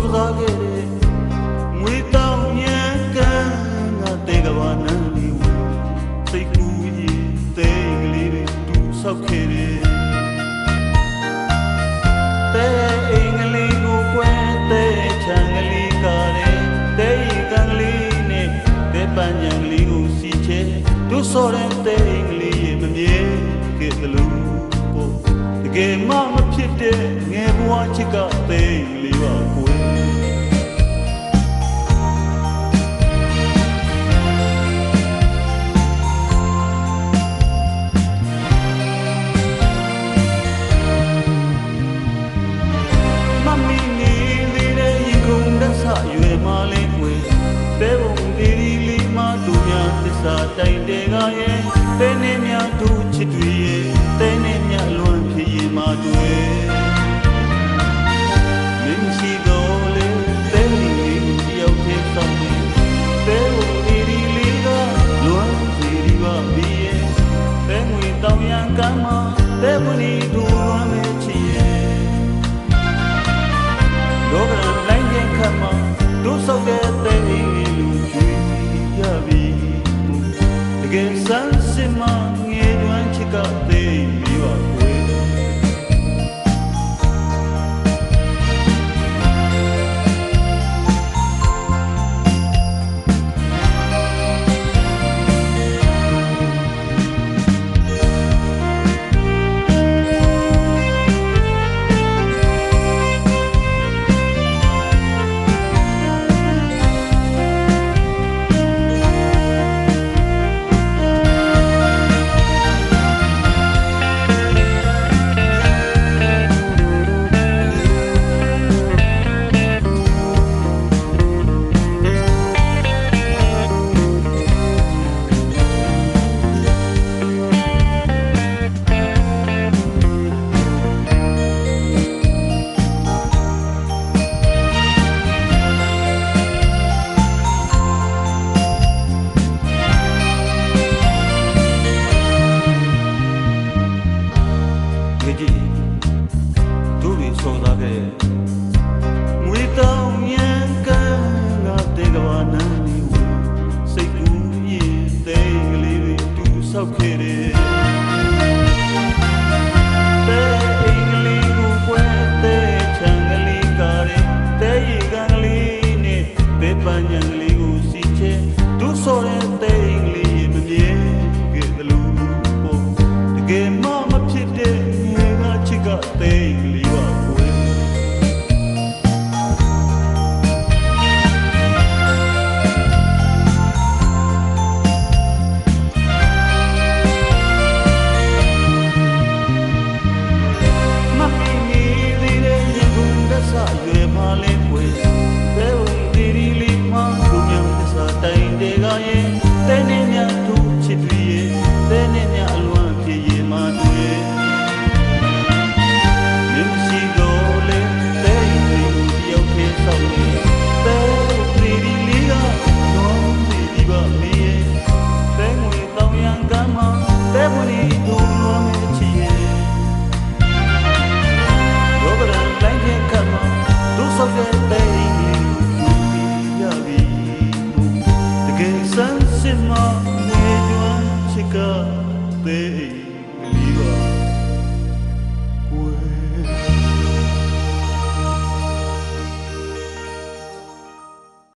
စောစားခဲ့တဲ့ငွေတောင်ညံကန်ငါတေကဘာနန်းလေးဝစိတ်ကူးရင်တိတ်ကလေးတွေတူဆောက်ခဲ့တဲ့တဲ့အိမ်ကလေးကိုကွဲတဲ့ချံကလေးကတဲ့တဲ့ရီကန်ကလေးနဲ့တဲ့ပန်းညံကလေးကိုစီချဲတူစောတဲ့တဲ့အိမ်ကလေးရဲ့မမြဲခဲ့သလို ပေါ့တကယ်မှမဖြစ်တဲ့ငယ်ဘဝချစ်ကသိလေးပါကွယ် တ ငွေတောင်ရန်ကငါတေကဘာနန်းလေးဝစိတ်ကူးရင်တိတ်ကလေးတွေတူဆောက်ခဲ့တယ်တဲ့အိမ်ကလေးကိုကွဲတဲ့ချံကလေးကားတဲ့တဲ့ရီကန်ကလေးနဲ့တဲ့ပန်းညံကလေးကိုစီချဲဒုစောတဲ့တဲ့အိမ်ကလေးမမြဲခဲ့သလိုပေါ့တကယ်မှမဖြစ်တဲ့ငယ် ရဲ့တဲနေမြတို့ချစ်တွေရဲ့တဲနေမြအလွန်ဖြစ်ရင်မတွေ့မြင်ရှိတော့လေတဲရီကိုတယောက်သေးဆောင်နေတဲဒီဒီလေးကတော့ဒီဒီပါမီရဲ့တဲငွေတောင်ရန်ကမ်းမှာတဲဝင်ဒီတို့လွန်မဲ့ချီရဲ့လောကရန်လိုင်းတဲ့ခတ်မှာဒုဆောက်တဲ့တဲ့လူပြီးရပြီတကယ်ဆန်း का तेरी